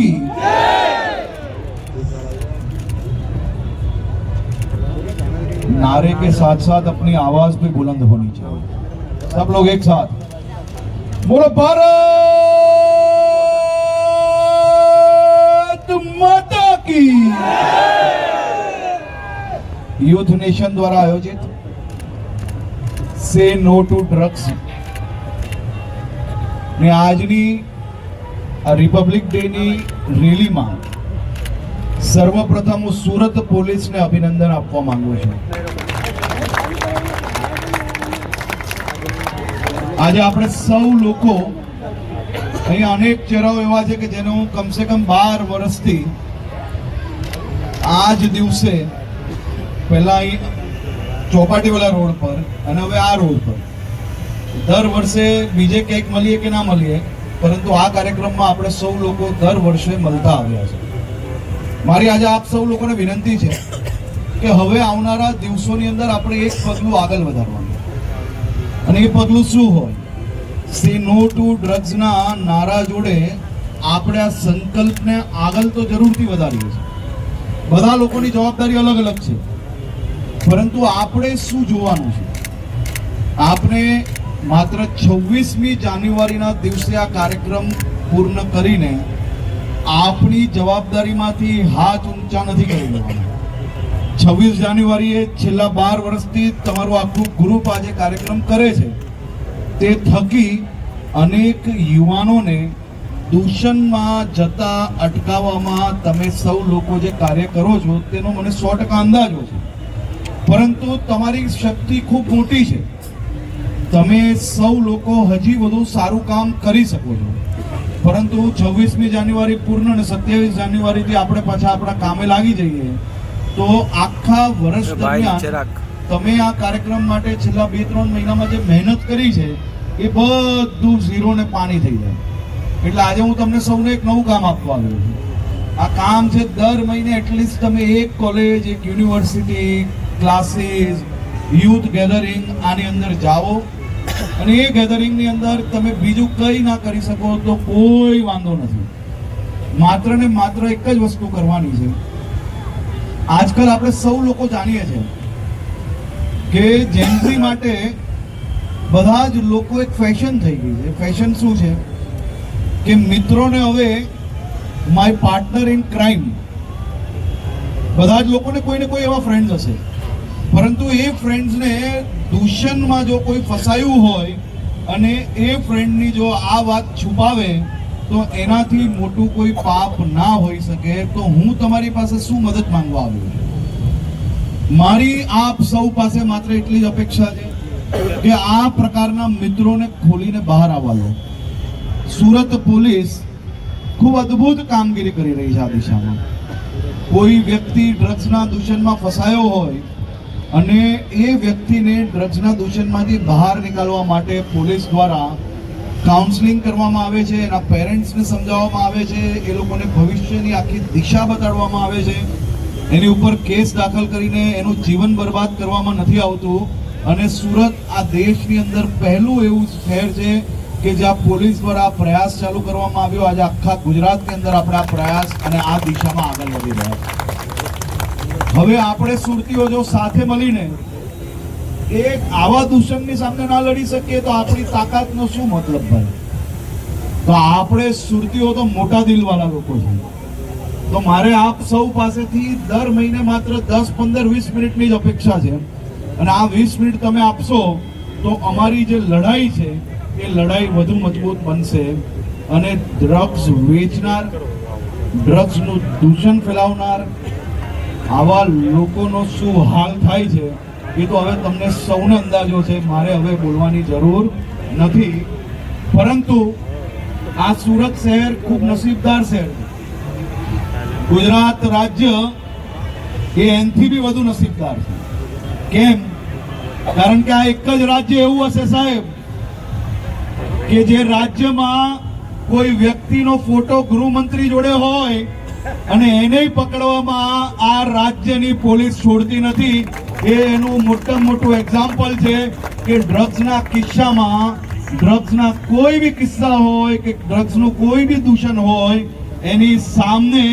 की नारे के साथ साथ अपनी आवाज भी बुलंद होनी चाहिए सब लोग एक साथ बोलो भारत माता की યુથ નેશન દ્વારા આયોજિત સે નો ટુ ડ્રગ્સ ને આજની આ રિપબ્લિક ડેની રેલીમાં સર્વપ્રથમ હું સુરત પોલીસને અભિનંદન આપવા માંગુ છું. આજે આપણે સૌ લોકો અહીંયા અનેક ચહેરાઓ એવા છે કે જેને હું કમસે કમ બાર વર્ષથી આ જ દિવસે પહેલા અહીં ચોપાટીવાલા રોડ પર અને હવે આ રોડ પર. દર વર્ષે બીજે ક્યાંક મળીએ કે ના મળીએ પરંતુ આ કાર્યક્રમમાં આપણે સૌ લોકો દર વર્ષે મળતા આવ્યા છે. મારી આજે આપ સૌ લોકોને વિનંતી છે કે હવે આવનારા દિવસોની અંદર આપણે એક પગલું આગળ વધારવાનું. અને એ પગલું શું હોય? સી નો ટુ ડ્રગ્સના નારા જોડે આપણે આ સંકલ્પને આગળ તો જરૂરથી વધારીએ છીએ. બધા લોકોની જવાબદારી અલગ અલગ છે. પરંતુ આપણે શું જોવાનું છે? આપણે માત્ર છવ્વીસમી જાન્યુઆરીના દિવસે આ કાર્યક્રમ પૂર્ણ કરીને આપણી જવાબદારીમાંથી હાથ ઊંચા નથી કરી લેવાના છવ્વીસ જાન્યુઆરીએ છેલ્લા બાર વર્ષથી તમારું આખું ગ્રુપ આજે કાર્યક્રમ કરે છે. તે થકી અનેક યુવાનોને દૂષણમાં જતા અટકાવવામાં તમે સૌ લોકો જે કાર્ય કરો છો, તેનો મને સો ટકા અંદાજો છે. પરંતુ તમારી શક્તિ ખૂબ મોટી છે. તમે સૌ લોકો હજી વધુ સારું કામ કરી શકો છો. પરંતુ છવ્વીસમી જાન્યુઆરી પૂર્ણ અને સત્યાવીસ જાન્યુઆરીથી આપણે પાછા આપણા કામે લાગી જઈએ. તો આખા વર્ષ દરમિયાન તમે આ કાર્યક્રમ માટે છેલ્લા બે ત્રણ મહિનામાં જે મહેનત કરી છે એ બધું ઝીરો ને પાણી થઈ જાય. એટલે આજે હું તમને સૌને એક નવું કામ આપવા આવ્યો છું. આ કામ છે દર મહિને એટલીસ્ટ તમે એક કોલેજ એક યુનિવર્સિટી ક્લાસીસ યુથ ગેધરિંગ આની અંદર જાઓ. અને એ ગેધરિંગની અંદર તમે બીજું કંઈ ના કરી શકો તો કોઈ વાંધો નથી. માત્ર ને માત્ર એક જ વસ્તુ કરવાની છે. આજકાલ આપણે સૌ લોકો જાણીએ છીએ કે જેન્ટ્રી માટે બધા જ લોકો એક ફેશન થઈ ગઈ છે. ફેશન શું છે? કે મિત્રોને હવે માય પાર્ટનર ઇન ક્રાઇમ બધા જ લોકોને કોઈને કોઈ એવા ફ્રેન્ડ્સ હશે. પરંતુ એ ફ્રેન્ડ્સને દૂષણમાં જો કોઈ ફસાયું હોય અને એ ફ્રેન્ડની જો આ વાત છુપાવે, તો એનાથી મોટું કોઈ પાપ ના હોઈ શકે. તો હું તમારી પાસે શું મદદ માંગવા આવ્યો મારી આપ સૌ પાસે માત્ર એટલી જ અપેક્ષા છે કે આ પ્રકારના મિત્રોને ખોલીને બહાર આવવા દો. સુરત પોલીસ ખૂબ અદ્ભુત કામગીરી કરી રહી છે આ દિશામાં. કોઈ વ્યક્તિ ડ્રગ્સના દૂષણમાં ફસાયો હોય અને એ વ્યક્તિને ડ્રગ્સના દૂષણમાંથી બહાર નીકાળવા માટે પોલીસ દ્વારા કાઉન્સલિંગ કરવામાં આવે છે, એના પેરેન્ટ્સને સમજાવવામાં આવે છે, એ લોકોને ભવિષ્યની આખી દિશા બતાડવામાં આવે છે. એની ઉપર કેસ દાખલ કરીને એનું જીવન બરબાદ કરવામાં નથી આવતું. અને સુરત આ દેશની અંદર પહેલું એવું શહેર છે કે જ્યાં પોલીસ દ્વારા પ્રયાસ ચાલુ કરવામાં આવ્યો. આજે આખા ગુજરાતની અંદર આપણે પ્રયાસ અને આ દિશામાં આગળ વધી રહ્યા છીએ. હવે આપણે સુરતીઓ જો સાથે મળીને એક આવા દૂષણની સામે ના લડી શકીએ તો આપણી તાકાતનો શું મતલબ ભાઈ? તો આપણે સુરતીઓ તો મોટા દિલવાળા લોકો છે. તો મારે આપ સૌ પાસેથી દર મહિને માત્ર દસ, પંદર, વીસ મિનિટની જ અપેક્ષા છે. અને આ વીસ મિનિટ તમે આપશો તો અમારી જે લડાઈ છે, એ લડાઈ વધુ મજબૂત બનશે. અને ડ્રગ્સ વેચનાર ડ્રગ્સનું દૂષણ ફેલાવનાર આવા લોકોનો શું હાલ થાય છે, એ તો હવે તમને સૌને અંદાજો છે, મારે હવે બોલવાની જરૂર નથી. પરંતુ આ સુરત શહેર ખૂબ નસીબદાર શહેર ગુજરાત રાજ્ય એ એનથી બી વધુ નસીબદાર છે. કેમ? કારણ કે આ એક જ રાજ્ય એવું હશે સાહેબ કે જે રાજ્યમાં કોઈ વ્યક્તિનો ફોટો ગૃહમંત્રી જોડે હોય અને એને પકડવામાં આ રાજ્યની પોલીસ છોડતી નથી. એ એનું મોટામાં મોટું એક્ઝામ્પલ છે કે ડ્રગ્સના કિસ્સામાં ડ્રગ્સના કોઈ બી કિસ્સા હોય કે ડ્રગ્સનું કોઈ બી દૂષણ હોય, એની સામે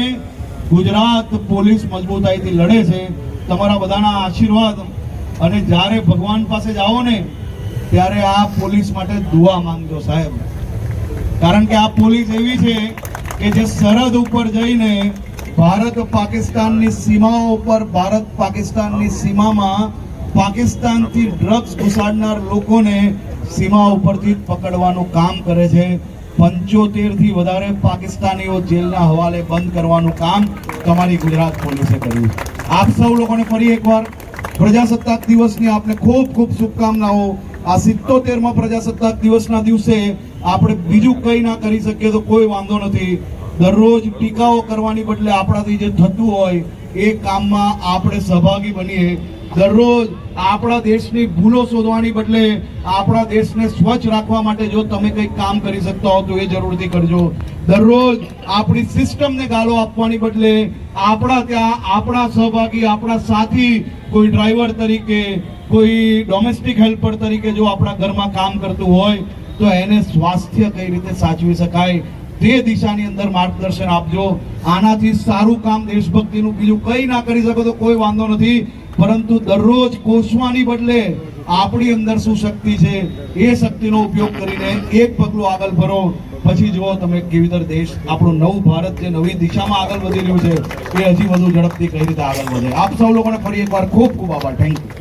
ગુજરાત પોલીસ મજબૂતાઈથી લડે છે. તમારા બધાના આશીર્વાદ. અને જ્યારે ભગવાન પાસે જાઓ ને, ત્યારે આ પોલીસ માટે દુઆ માંગજો સાહેબ. કારણ કે આ પોલીસ એવી છે કે જે સરહદ ઉપર જઈને ભારત પાકિસ્તાનની સીમાઓ ઉપર ભારત પાકિસ્તાનની સીમામાં પાકિસ્તાનથી ડ્રગ્સ ઘુસાડનાર લોકોને સીમા ઉપરથી પકડવાનું કામ કરે છે. પંચોતેરથી વધારે પાકિસ્તાનીઓ જેલના હવાલે બંધ કરવાનું કામ તમારી ગુજરાત પોલીસે કર્યું આપ સૌ લોકોને ફરી એકવાર પ્રજાસત્તાક દિવસની આપને ખૂબ ખૂબ શુભકામનાઓ. આ સિત્તોતેરમાં પ્રજાસત્તાક દિવસના દિવસે આપણે બીજું કંઈ ના કરી શકીએ તો કોઈ વાંધો નથી. દરરોજ ટીકાઓ કરવાની બદલે આપણાથી જે થતું હોય, એ કામમાં આપણે સહભાગી બનીએ. દરરોજ આપણા દેશની ભૂલો શોધવાની બદલે આપણા દેશને સ્વચ્છ રાખવા માટે જો તમે કંઈક કામ કરી શકતા હો તો એ જરૂરથી કરજો. દરરોજ આપણી સિસ્ટમને ગાળો આપવાની બદલે આપણા ત્યાં આપણા સહભાગી, આપણા સાથી, કોઈ ડ્રાઈવર તરીકે, કોઈ ડોમેસ્ટિક હેલ્પર તરીકે જો આપણા ઘરમાં કામ કરતું હોય તો એને સ્વાસ્થ્ય કઈ રીતે સાચવી શકાય તે દિશાની અંદર માર્ગદર્શન આપજો. આનાથી સારું કામ દેશભક્તિનું બીજું કંઈ ના કરી શકો તો કોઈ વાંધો નથી. પરંતુ દરરોજ કોસવાની બદલે આપણી અંદર શું શક્તિ છે એ શક્તિનો ઉપયોગ કરીને એક પગલું આગળ ભરો પછી જુઓ તમે કેવી રીતે દેશ, આપણું નવું ભારત જે નવી દિશામાં આગળ વધી રહ્યું છે, એ હજી વધુ ઝડપથી કઈ રીતે આગળ વધે. આપ સૌ લોકોને ફરી એકવાર ખૂબ ખૂબ આભાર. Thank you